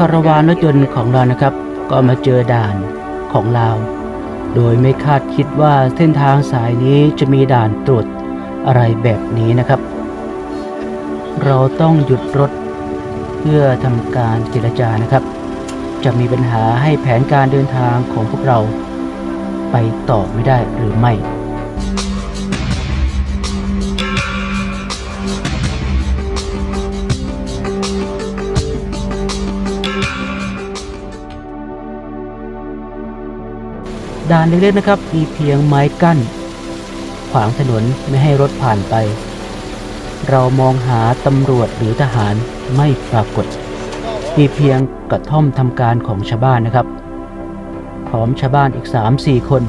คาราวานรถยนต์ของเรานะครับ ก็มาเจอด่านของลาว โดยไม่คาดคิดว่าเส้นทางสายนี้จะมีด่านตรวจอะไรแบบนี้นะครับ เราต้องหยุดรถเพื่อทำการเจรจานะครับ จะมีปัญหาให้แผนการเดินทางของพวกเราไปต่อไม่ได้หรือไม่ ด่านเล็กๆนะครับ มีเพียงไม้กั้น ขวางถนนไม่ให้รถผ่านไป เรามองหาตำรวจหรือทหารไม่ปรากฏ มีเพียงกระท่อมทำการของชาวบ้านนะครับ พร้อมชาวบ้านอีก 3-4 คน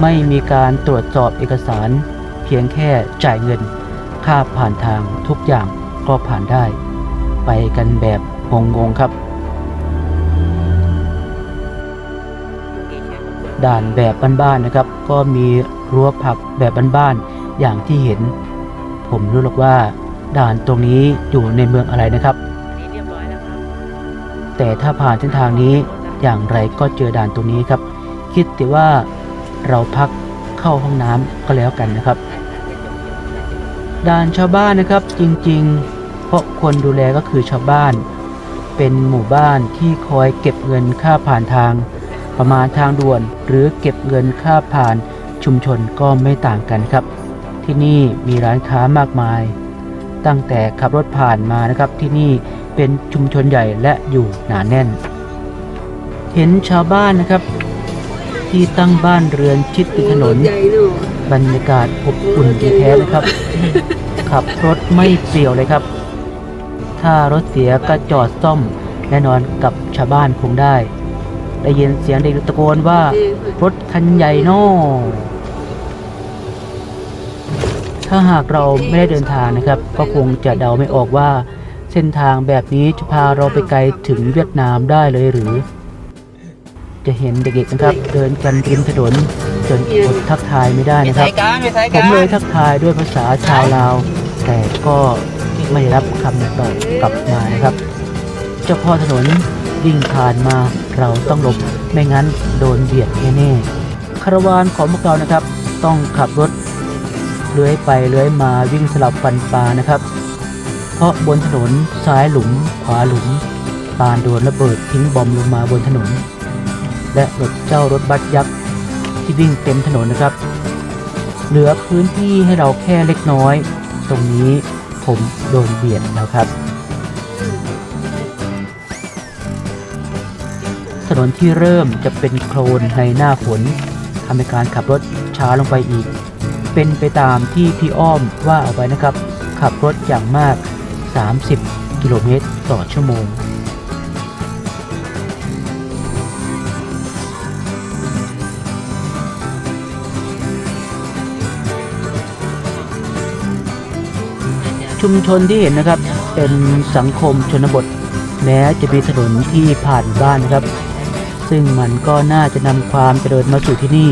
ไม่มีการตรวจสอบเอกสาร เพียงแค่จ่ายเงิน ค่าผ่านทางทุกอย่างก็ผ่านได้ ไปกันแบบงงๆครับ ด่านแบบบ้านๆนะครับ ก็มีรั้วผักแบบบ้านๆอย่างที่เห็น ผมรู้หรอกว่าด่านตรงนี้อยู่ในเมืองอะไรนะครับนี่เรียบร้อยแล้วครับ แต่ถ้าผ่านเส้นทางนี้อย่างไรก็เจอด่านตรงนี้ครับ คิดแต่ว่าเราพักเข้าห้องน้ำก็แล้วกันนะครับ ด่านชาวบ้านนะครับจริงๆ เพราะคนดูแลก็คือชาวบ้าน เป็นหมู่บ้านที่คอยเก็บเงินค่าผ่านทาง ประมาณทางด่วน หรือเก็บเงินค่าผ่านชุมชนก็ไม่ต่างกันครับ ที่นี่มีร้านค้ามากมาย ตั้งแต่ขับรถผ่านมานะครับที่นี่เป็นชุมชนใหญ่และอยู่หนาแน่น เห็นชาวบ้านนะครับ ที่ตั้งบ้านเรือนชิดติดถนน บรรยากาศอบอุ่นดีแท้เลยครับ ขับรถไม่เปลี่ยวเลยครับ ถ้ารถเสียก็จอดซ่อมแน่นอนกับชาวบ้านคงได้ ได้ยินเสียงเด็กตะโกนว่ารถคันใหญ่นอถ้าหากเราไม่ได้เดินทางนะครับ ก็คงจะเดาไม่ออกว่า เส้นทางแบบนี้จะพาเราไปไกลถึงเวียดนามได้เลยหรือ จะเห็นเด็กๆนะครับ เดินกันริมถนนจนอดทักทายไม่ได้มีนะคสารับยกลางมีสายกผลามงเลยทักทายด้วยภาษาชาวลาว แต่ก็ไม่ได้รับคำตอบกลับมานะครับ เจ้าพ่อถนน วิ่งผ่านมาเราต้องหลบไม่งั้นโดนเบียดแน่ๆคาราวานของพวกเรานะครับ ต้องขับรถเลื้อยไปเลื้อยมาวิ่งสลับฟันปลานะครับ เพราะบนถนนซ้ายหลุม ขวาหลุมปานโดนระเบิดทิ้งบอมลงมาบนถนน และรถเจ้ารถบัสยักษ์ที่วิ่งเต็มถนนนะครับ เหลือพื้นที่ให้เราแค่เล็กน้อย ตรงนี้ผมโดนเบียดแล้วครับ ถนนที่เริ่มจะเป็นโคลนในหน้าฝนทำให้การขับรถช้าลงไปอีก เป็นไปตามที่พี่อ้อมว่าเอาไว้นะครับ ขับรถอย่างมาก 30 กิโลเมตรต่อชั่วโมงชุมชนที่เห็นนะครับเป็นสังคมชนบท แม้จะมีถนนที่ผ่านบ้านนะครับ ซึ่งมันก็น่าจะนำความเจริญมาสู่ที่นี่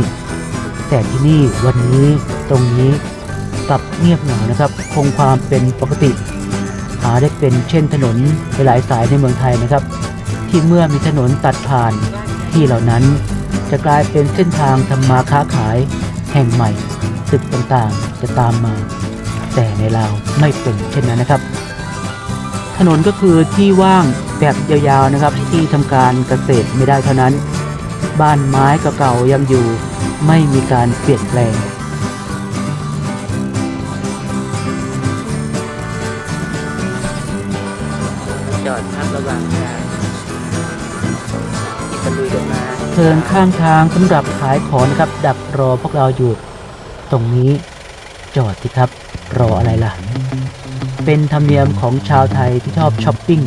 แต่ที่นี่วันนี้ตรงนี้กลับเงียบเหงานะครับ คงความเป็นปกติ หาได้เป็นเช่นถนนหลายสายในเมืองไทยนะครับ ที่เมื่อมีถนนตัดผ่านที่เหล่านั้นจะกลายเป็นเส้นทางทำมาค้าขายแห่งใหม่ตึกต่างๆจะตามมา แต่ในลาวไม่เป็นเช่นนั้นนะครับ ถนนก็คือที่ว่าง แบบยาวๆนะครับ ที่ทำการเกษตรไม่ได้เท่านั้น บ้านไม้เก่าๆยังอยู่ไม่มีการเปลี่ยนแปลงจอดพักระหว่างทางตะลุยกันมาเพลิงข้างทางสำหรับขายของนะครับ ดักรอพวกเราอยู่ ตรงนี้จอดสิครับรออะไรล่ะ เป็นธรรมเนียมของชาวไทยที่ชอบช้อปปิ้ง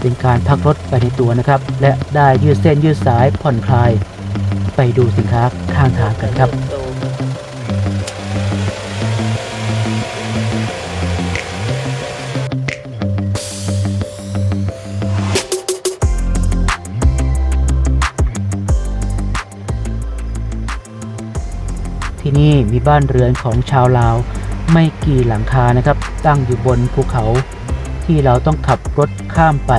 เป็นการพักรถไปในตัวนะครับ และได้ยืดเส้นยืดสายผ่อนคลาย ไปดูสินค้าข้างทางกันครับที่นี่มีบ้านเรือนของชาวลาว ไม่กี่หลังคานะครับ ตั้งอยู่บนภูเขา ที่เราต้องขับรถข้ามไป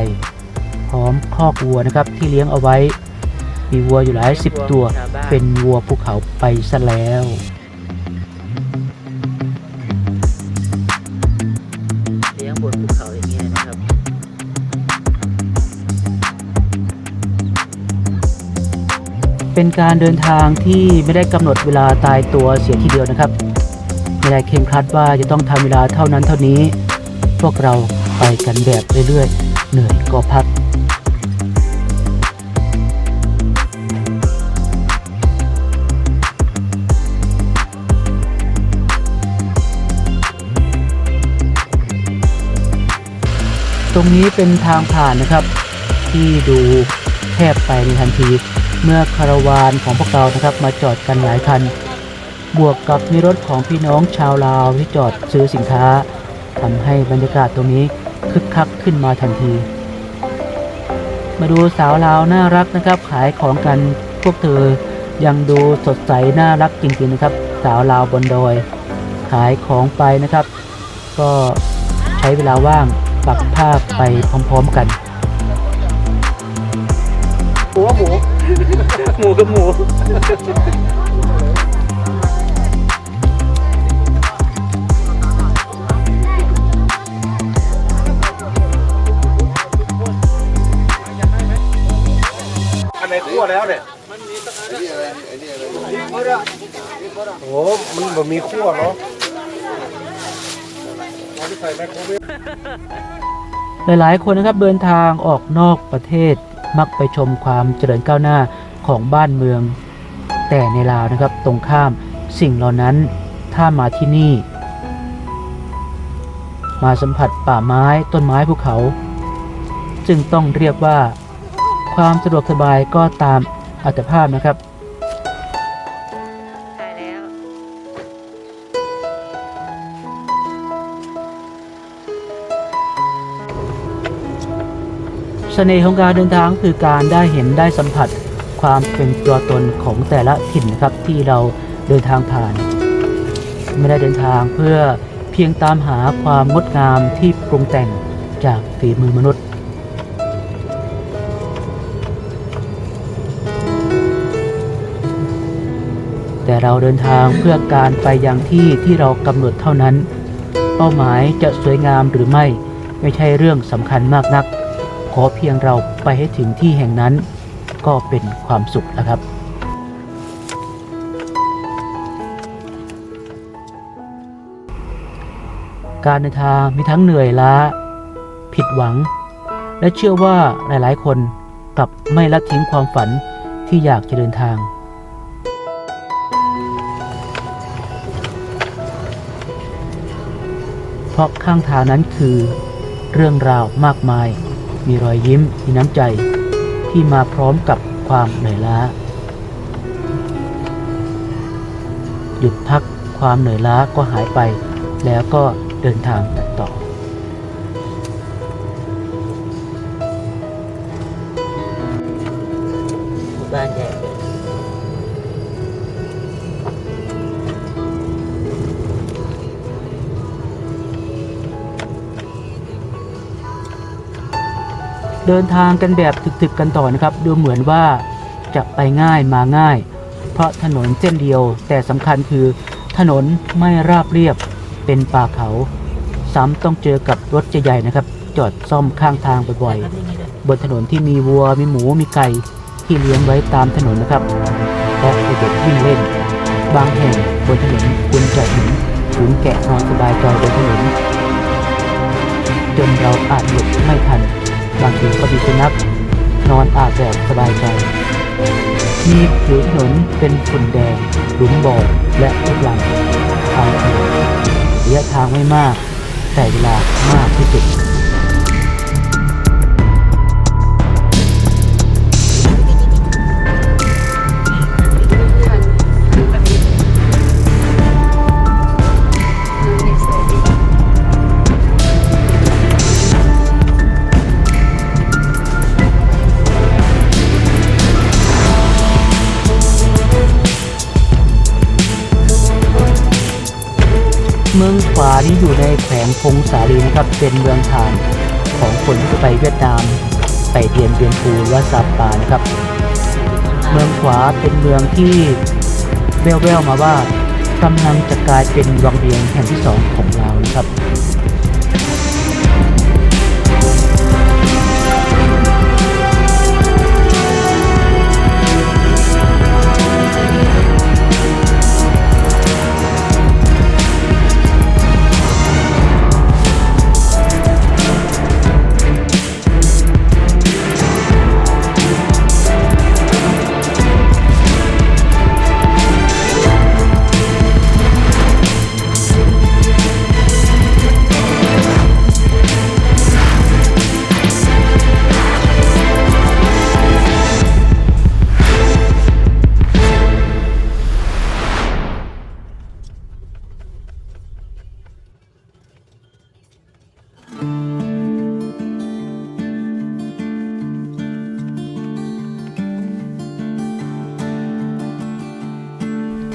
พร้อมคอกวัวนะครับ ที่เลี้ยงเอาไว้ มีวัวอยู่หลายสิบตัว เป็นวัวภูเขาไปซะแล้วเลี้ยงบนภูเขาอย่างเงี้ยนะครับเป็นการเดินทางที่ไม่ได้กำหนดเวลาตายตัวเสียทีเดียวนะครับ ไม่ได้เคร่งครัดว่าจะต้องทำเวลาเท่านั้นเท่านี้ พวกเรา ไปกันแบบเรื่อยๆ เหนื่อยก็พักตรงนี้เป็นทางผ่านนะครับ ที่ดูแคบไปในทันที เมื่อคาราวานของพวกเรานะครับมาจอดกันหลายคัน บวกกับมีรถของพี่น้องชาวลาวที่จอดซื้อสินค้าทำให้บรรยากาศตรงนี้ คึกคักขึ้นมาทันที มาดูสาวลาวน่ารักนะครับ ขายของกันพวกเธอยังดูสดใสน่ารักจริงๆนะครับ สาวลาวบนดอย ขายของไปนะครับ ก็ใช้เวลาว่างปักผ้าไปพร้อมๆกันหมูหมูหมูกับหมู แล้วเนี่ยโอ้มันแบบมีคั่วเนาะเอหลายๆ คนนะครับเดินทางออกนอกประเทศมักไปชมความเจริญก้าวหน้าของบ้านเมือง แต่ในลาวนะครับตรงข้ามสิ่งเหล่านั้นถ้ามาที่นี่ มาสัมผัสป่าไม้ต้นไม้ภูเขา จึงต้องเรียกว่า ความสะดวกสบายก็ตามอัตภาพนะครับใช่แล้วเสน่ห์ของการเดินทางคือการได้เห็นได้สัมผัสความเป็นตัวตนของแต่ละถิ่นนะครับที่เราเดินทางผ่าน ไม่ได้เดินทางเพื่อเพียงตามหาความงดงามที่ปรุงแต่งจากฝีมือมนุษย์ แต่เราเดินทางเพื่อการไปยังที่ที่เรากำหนดเท่านั้น เป้าหมายจะสวยงามหรือไม่ไม่ใช่เรื่องสำคัญมากนัก ขอเพียงเราไปให้ถึงที่แห่งนั้น ก็เป็นความสุขแล้วครับการเดินทางมีทั้งเหนื่อยล้า ผิดหวัง และเชื่อว่าหลายๆ คนกลับไม่ละทิ้งความฝันที่อยากจะเดินทาง เพราะข้างทางนั้นคือ เรื่องราวมากมาย มีรอยยิ้ม มีน้ำใจ ที่มาพร้อมกับความเหนื่อยล้า หยุดพักความเหนื่อยล้าก็หายไป แล้วก็เดินทางกันต่อ เดินทางกันแบบถึกๆกันต่อนะครับ ดูเหมือนว่าจะไปง่ายมาง่าย เพราะถนนเส้นเดียว แต่สำคัญคือถนนไม่ราบเรียบเป็นป่าเขา ซ้ำต้องเจอกับรถใหญ่ๆนะครับ จอดซ่อมข้างทางบ่อยๆ บนถนนที่มีวัวมีหมูมีไก่ที่เลี้ยงไว้ตามถนนนะครับและเด็กๆวิ่งเล่น บางแห่งบนถนนคุณจะเห็นฝูงแกะนอนสบายใจบนถนนจนเราอาจหลบไม่ทัน บางทีก็มีสุนัขนอนอาบแบบสบายใจมีผิวถนนเป็นฝุ่นแดงหลุมบ่อและลูกลังทางถนนระยะทางไม่มาก แต่เวลามากที่สุด มืองขวานี้อยู่ในแขวงพงสาลีนะครับ เป็นเมืองฐานของคนที่จะไปเวียดนามไปเรียนเรียนปูและซาปานะครับ เมืองขวาเป็นเมืองที่แว่วๆมาว่ากำลังจะกลายเป็นวังเวียงแห่งที่สองของเราวนะครับ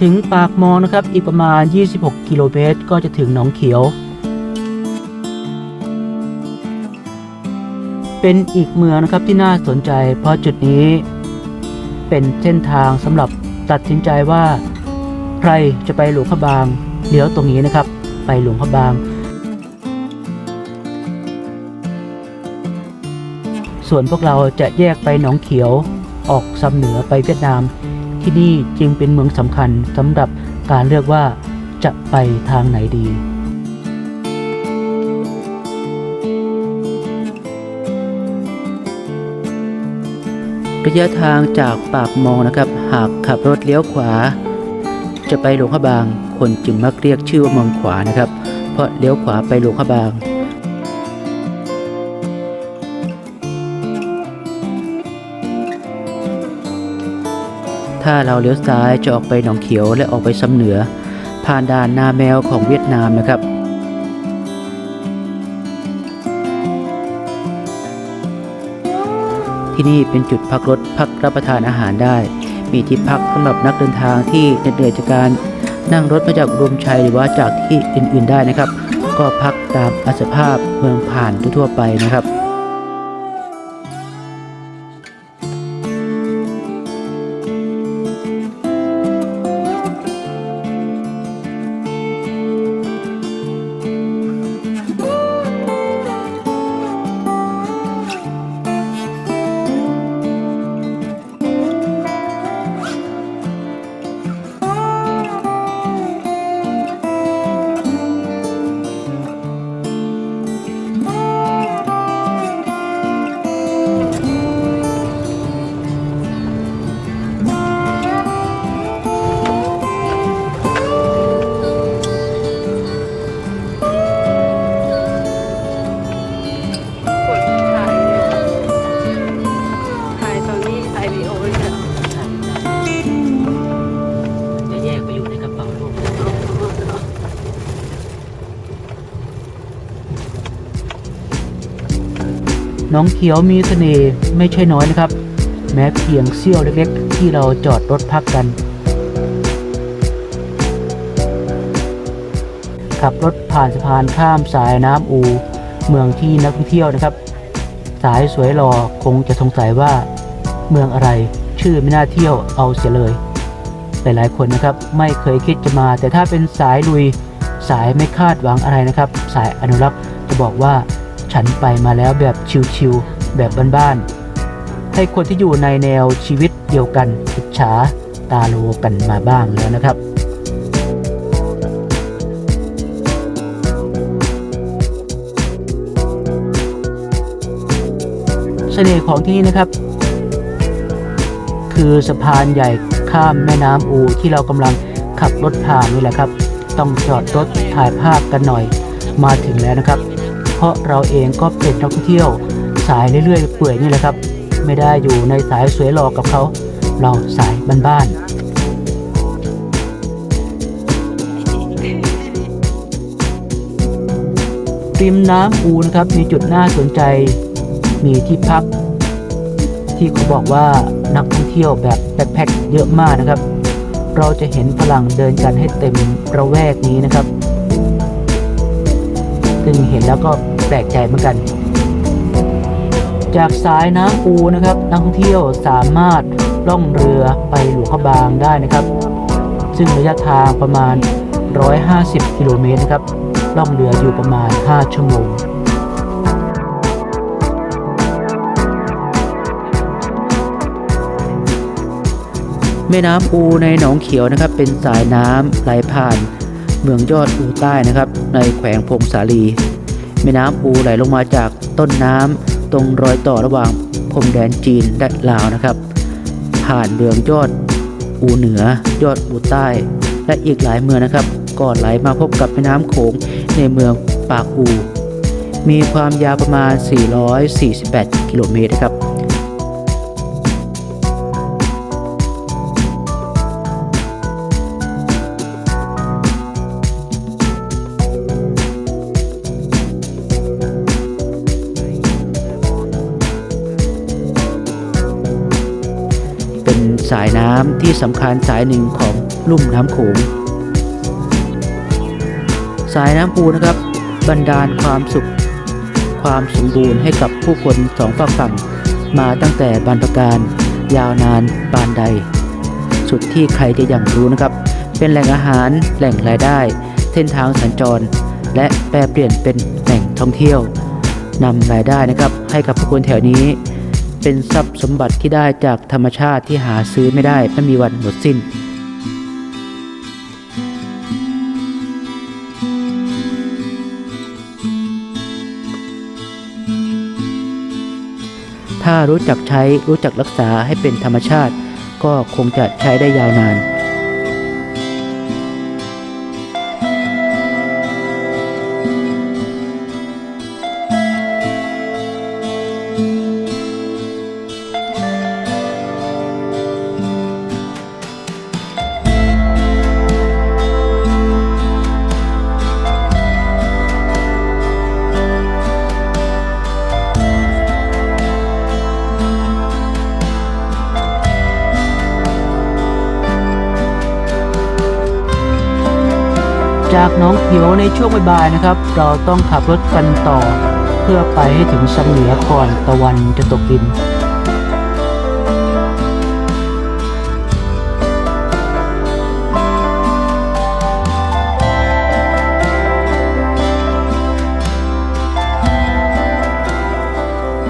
ถึงปากมอนะครับ อีกประมาณ 26 กิโลเมตร ก็จะถึงหนองเขียว เป็นอีกเมืองนะครับที่น่าสนใจ เพราะจุดนี้ เป็นเส้นทางสำหรับตัดสินใจว่า ใครจะไปหลวงพระบางเลี้ยวตรงนี้นะครับ ไปหลวงพระบาง ส่วนพวกเราจะแยกไปหนองเขียวออกซ้ำเหนือไปเวียดนาม ที่นี่จึงเป็นเมืองสำคัญสำหรับการเลือกว่าจะไปทางไหนดีระยะทางจากปากมองนะครับ หากขับรถเลี้ยวขวา จะไปหลวงพระบาง คนจึงมักเรียกชื่อว่าเมืองขวานะครับ เพราะเลี้ยวขวาไปหลวงพระบาง ถ้าเราเลี้ยวซ้ายจะออกไปหนองเขียวและออกไปซ้ำเหนือ ผ่านด่านนาแมวของเวียดนามนะครับที่นี่เป็นจุดพักรถพักรับประทานอาหารได้ มีที่พักสำหรับนักเดินทางที่เหน็ดเหนื่อยจากการนั่งรถมาจากอุมชัยหรือว่าจากที่อื่นๆได้นะครับ ก็พักตามอัสภาพเมืองผ่านทั่วไปนะครับ น้องเขียวมีเสน่ห์ไม่ใช่น้อยนะครับ แม้เพียงเสี้ยวเล็กๆ ที่เราจอดรถพักกัน ขับรถผ่านสะพานข้ามสายน้ำอู เมืองที่นักท่องเที่ยวนะครับ สายสวยหลอคงจะสงสัยว่า เมืองอะไรชื่อไม่น่าเที่ยวเอาเสียเลยหลายๆคนนะครับไม่เคยคิดจะมา แต่ถ้าเป็นสายลุยสายไม่คาดหวังอะไรนะครับ สายอนุรักษ์จะบอกว่า ฉันไปมาแล้วแบบชิวๆแบบบ้านๆให้คนที่อยู่ในแนวชีวิตเดียวกันอิจฉาตาโลกันมาบ้างแล้วนะครับเสน่ห์ของที่นี่นะครับ คือสะพานใหญ่ข้ามแม่น้ำอูที่เรากำลังขับรถผ่านนี่แหละครับ ต้องจอดรถถ่ายภาพกันหน่อยมาถึงแล้วนะครับ เพราะเราเองก็เป็นนักท่องเที่ยว สายเรื่อยๆเปื่อยนี่แหละครับ ไม่ได้อยู่ในสายสวยหลอกกับเขา เราสายบ้านๆริมน้ำอูนะครับมีจุดน่าสนใจ มีที่พัก ที่เขาบอกว่านักท่องเที่ยวแบบแบ็คแพ็คเยอะมากนะครับ เราจะเห็นฝรั่งเดินกันให้เต็มระแวกนี้นะครับ ซึ่งเห็นแล้วก็แปลกใจเหมือนกัน จากสายน้ำปูนะครับ นักท่องเที่ยวสามารถล่องเรือไปหลวงพระบางได้นะครับ ซึ่งระยะทางประมาณ 150 กิโลเมตรนะครับล่องเรืออยู่ประมาณ 5 ชั่วโมงแม่น้ำปูในหนองเขียวนะครับ เป็นสายน้ำไหลผ่าน เมืองยอดอูใต้นะครับ ในแขวงพงสาลีแม่น้ำปูไหลลงมาจากต้นน้ำตรงรอยต่อระหว่างพรมแดนจีนและลาวนะครับ ผ่านเมืองยอดอูเหนือ ยอดอูใต้ และอีกหลายเมืองนะครับ ก่อนไหลมาพบกับแม่น้ำโขงในเมืองปากอู มีความยาวประมาณ 448 กิโลเมตรนะครับ สายน้ำที่สำคัญสายหนึ่งของลุ่มน้ำโขงสายน้ำปูนะครับบันดาลความสุข ความสมบูรณ์ให้กับผู้คนสองฝั่งฝั่ง มาตั้งแต่บรรพการยาวนานปานใด สุดที่ใครจะอยังรู้นะครับ เป็นแหล่งอาหารแหล่งรายได้ เส้นทางสัญจร และแปรเปลี่ยนเป็นแหล่งท่องเที่ยวนำรายได้นะครับให้กับผู้คนแถวนี้ เป็นทรัพย์สมบัติที่ได้จากธรรมชาติที่หาซื้อไม่ได้ไม่มีวันหมดสิ้น ถ้ารู้จักใช้รู้จักรักษาให้เป็นธรรมชาติ ก็คงจะใช้ได้ยาวนาน ในช่วงบ่ายๆนะครับ เราต้องขับรถกันต่อ เพื่อไปให้ถึงสังเหนือก่อนตะวันจะตกดิน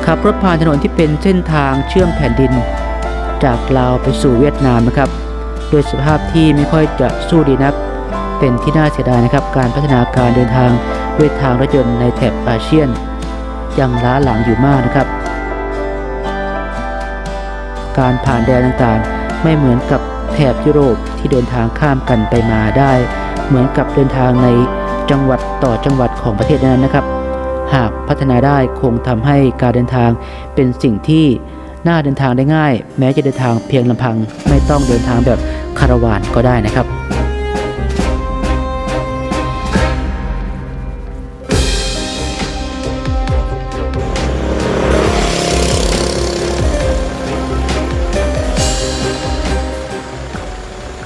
ขับรถผ่านถนนที่เป็นเส้นทางเชื่อมแผ่นดิน จากลาวไปสู่เวียดนามนะครับ โดยสภาพที่ไม่ค่อยจะสู้ดีนัก เป็นที่น่าเสียดายนะครับ การพัฒนาการเดินทางด้วยทางรถยนต์ในแถบอาเซียน ยังล้าหลังอยู่มากนะครับ การผ่านแดนต่างๆ ไม่เหมือนกับแถบยุโรปที่เดินทางข้ามกันไปมาได้ เหมือนกับเดินทางในจังหวัดต่อจังหวัดของประเทศนั้นนะครับ หากพัฒนาได้คงทำให้การเดินทางเป็นสิ่งที่น่าเดินทางได้ง่าย แม้จะเดินทางเพียงลำพัง ไม่ต้องเดินทางแบบคาราวานก็ได้นะครับ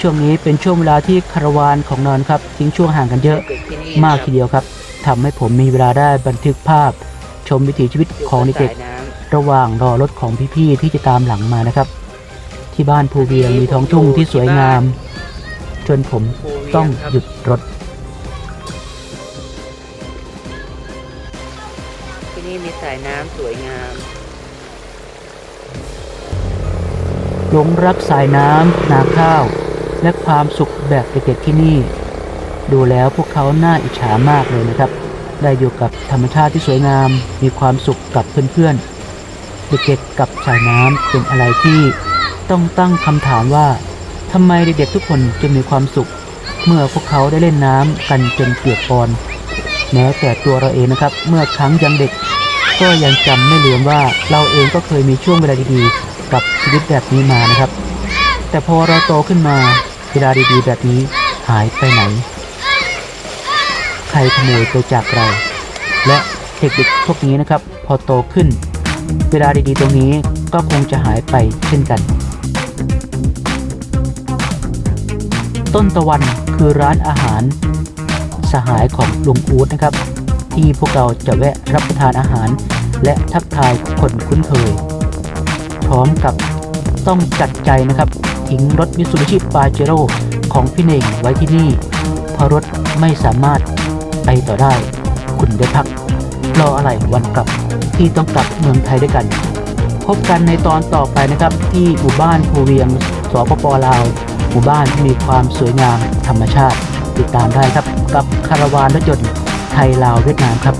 ช่วงนี้เป็นช่วงเวลาที่คาราวานของนอนครับทิ้งช่วงห่างกันเยอะเกิดที่นี่มากทีเดียวครับทำให้ผมมีเวลาได้บันทึกภาพ ชมวิถีชีวิตของเด็กสายน้ๆระหว่างรอรถของพี่ๆที่จะตามหลังมานะครับ ที่บ้านภูเวียงมีท้องทุ่งที่สวยงาม จนผมำภูเวียต้องครับหยุดรถที่นี่มีสายน้ำสวยงามหลงรักสายน้ำนาข้าว และความสุขแบบเด็กๆที่นี่ ดูแล้วพวกเขาน่าอิจฉามากเลยนะครับ ได้อยู่กับธรรมชาติที่สวยงาม มีความสุขกับเพื่อนๆ เด็กๆกับสายน้ำเป็นอะไรที่ต้องตั้งคำถามว่าทำไมเด็กๆทุกคนจึงมีความสุข เมื่อพวกเขาได้เล่นน้ำกันจนเปียกปอนแม้แต่ตัวเราเองนะครับ เมื่อครั้งยังเด็ก ก็ยังจำไม่ลืมว่าเราเองก็เคยมีช่วงเวลาดีๆ กับชีวิตแบบนี้มานะครับ แต่พอเราโตขึ้นมา เวลาดีๆแบบนี้หายไปไหน ใครขโมยไปจากเรา และเด็กๆพวกนี้นะครับ พอโตขึ้น เวลาดีๆตรงนี้ก็คงจะหายไปเช่นกัน ต้นตะวันคือร้านอาหาร สหายของลุงอู๊ดนะครับ ที่พวกเราจะแวะรับประทานอาหาร และทักทายคนคุ้นเคย พร้อมกับต้องจัดใจนะครับ ทิ้งรถมิ t ูบิชิปาเจโร่ของพี่เน่งไว้ที่นี่ เพราะรถไม่สามารถไปต่อได้ คุณได้พัก รออะไรวันกลับที่ต้องกลับเมืองไทยด้วยกัน พบกันในตอนต่อไปนะครับ ที่หมู่บ้านภูเวียงสปปลาวหมู่บ้านที่มีความสวยงามธรรมชาติ ติดตามได้ครับกับคาราวานรถยนต์ไทยลาวเวียดนามครับ